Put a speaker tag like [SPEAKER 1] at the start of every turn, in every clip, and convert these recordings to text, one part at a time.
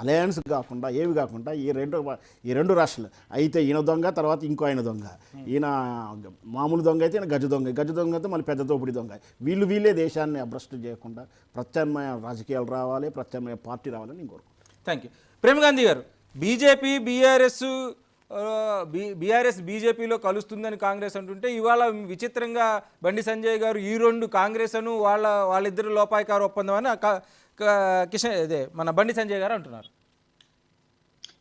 [SPEAKER 1] Alliance కాకుండా ఏవి కాకుండా ఈ రెండు ఈ రెండు రాష్ట్రాలు. అయితే ఈయన దొంగ తర్వాత ఇంకో ఆయన దొంగ. ఈయన మామూలు దొంగ అయితే ఈయన గజ దొంగ. గజ దొంగ అయితే మళ్ళీ పెద్ద తోపుడి దొంగ. వీళ్ళు వీళ్ళే దేశాన్ని అభ్రష్టు చేయకుండా ప్రత్యామ్నాయ రాజకీయాలు రావాలి ప్రత్యామ్నాయ పార్టీ రావాలని నేను కోరుకుంటున్నాను.
[SPEAKER 2] థ్యాంక్ యూ ప్రేమ్ గాంధీ గారు బీజేపీ బీఆర్ఎస్ బీఆర్ఎస్ బీజేపీలో కలుస్తుందని కాంగ్రెస్ అంటుంటే ఇవాళ విచిత్రంగా బండి సంజయ్ గారు ఈ రెండు కాంగ్రెస్ అను వాళ్ళ వాళ్ళిద్దరు లోపాయకార ఒప్పందం అని కిషన్ అదే మన బండి సంజయ్ గారు అంటున్నారు.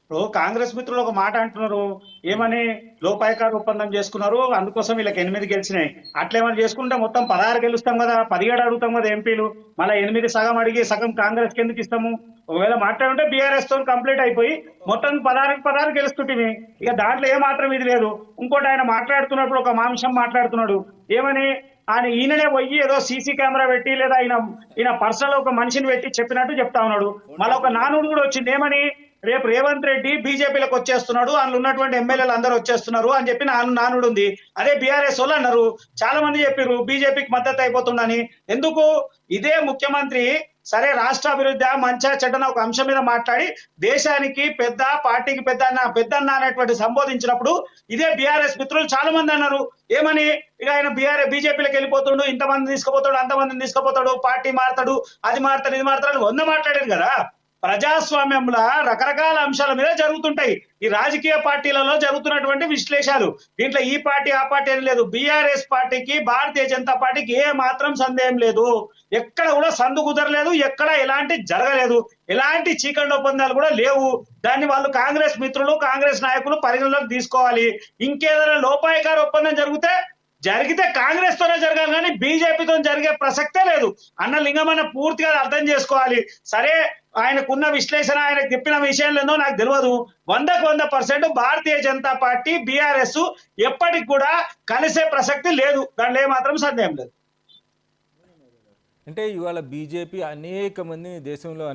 [SPEAKER 3] ఇప్పుడు కాంగ్రెస్ మిత్రులు ఒక మాట అంటున్నారు. ఏమని? లోపాయకారు ఒప్పందం చేసుకున్నారు. అందుకోసం వీళ్ళకి ఎనిమిది గెలిచినాయి. అట్లేమని చేసుకుంటే మొత్తం పదహారు గెలుస్తాం కదా. పదిహేడు అడుగుతాం కదా ఎంపీలు. మళ్ళీ ఎనిమిది సగం అడిగి సగం కాంగ్రెస్కి ఎందుకు ఇస్తాము? ఒకవేళ మాట్లాడుంటే బీఆర్ఎస్తో కంప్లీట్ అయిపోయి మొత్తం పదహారు పదహారు గెలుస్తుంటివి ఇక దాంట్లో ఏ మాత్రం ఇది లేదు. ఇంకోటి ఆయన మాట్లాడుతున్నప్పుడు ఒక మాంసం మాట్లాడుతున్నాడు. ఏమని? ఆయన ఈయననే పోయి ఏదో సీసీ కెమెరా పెట్టి లేదా ఈయన ఈయన పర్సనల్ ఒక మనిషిని పెట్టి చెప్పినట్టు చెప్తా ఉన్నాడు. మళ్ళీ ఒక నానుడు కూడా వచ్చింది. ఏమని? రేపు రేవంత్ రెడ్డి బీజేపీలకు వచ్చేస్తున్నాడు. అందులో ఉన్నటువంటి ఎమ్మెల్యేలు అందరూ వచ్చేస్తున్నారు అని చెప్పి నాను నానుడు ఉంది. అదే బీఆర్ఎస్ వాళ్ళు అన్నారు. చాలా మంది చెప్పారు బీజేపీకి మద్దతు అయిపోతుండని ఎందుకు? ఇదే ముఖ్యమంత్రి సరే రాష్ట్ర అభివృద్ధి మంచా చెడ్డన ఒక అంశం మీద మాట్లాడి దేశానికి పెద్ద పార్టీకి పెద్ద అన్న పెద్ద అన్న అనేటువంటి సంబోధించినప్పుడు ఇదే బీఆర్ఎస్ మిత్రులు చాలా మంది అన్నారు. ఏమని? ఇక ఆయన బీఆర్ బీజేపీలోకి వెళ్ళిపోతుండు ఇంతమంది తీసుకుపోతాడు అంతమందిని తీసుకుపోతాడు పార్టీ మారుతాడు అది మారుతాడు ఇది మారుతాడు వంద మాట్లాడారు కదా. ప్రజాస్వామ్యంలో రకరకాల అంశాల మీద జరుగుతుంటాయి. ఈ రాజకీయ పార్టీలలో జరుగుతున్నటువంటి విశ్లేషాలు. దీంట్లో ఈ పార్టీ ఆ పార్టీ అని లేదు. బీఆర్ఎస్ పార్టీకి భారతీయ జనతా పార్టీకి ఏ మాత్రం సందేహం లేదు. ఎక్కడ కూడా సందు కుదరలేదు ఎక్కడ ఎలాంటి జరగలేదు. ఎలాంటి చీకటి ఒప్పందాలు కూడా లేవు. దాన్ని వాళ్ళు కాంగ్రెస్ మిత్రులు కాంగ్రెస్ నాయకులు పరిగణలోకి తీసుకోవాలి. ఇంకేదైనా లోపాయకార ఒప్పందం జరిగితే జరిగితే కాంగ్రెస్ తోనే జరగాలి కానీ బీజేపీతో జరిగే ప్రసక్తే లేదు. అన్న లింగమన్న పూర్తిగా అర్థం చేసుకోవాలి. సరే ఆయనకున్న విశ్లేషణ ఆయన చెప్పిన విషయంలో నాకు తెలియదు వందకు వంద percent Bharatiya Janata Party BRS ఎప్పటికి కూడా కలిసే ప్రసక్తి లేదు. దాంట్లో ఏమాత్రం సందేహం లేదు.
[SPEAKER 2] అంటే ఇవాళ బీజేపీ అనేక మంది దేశంలో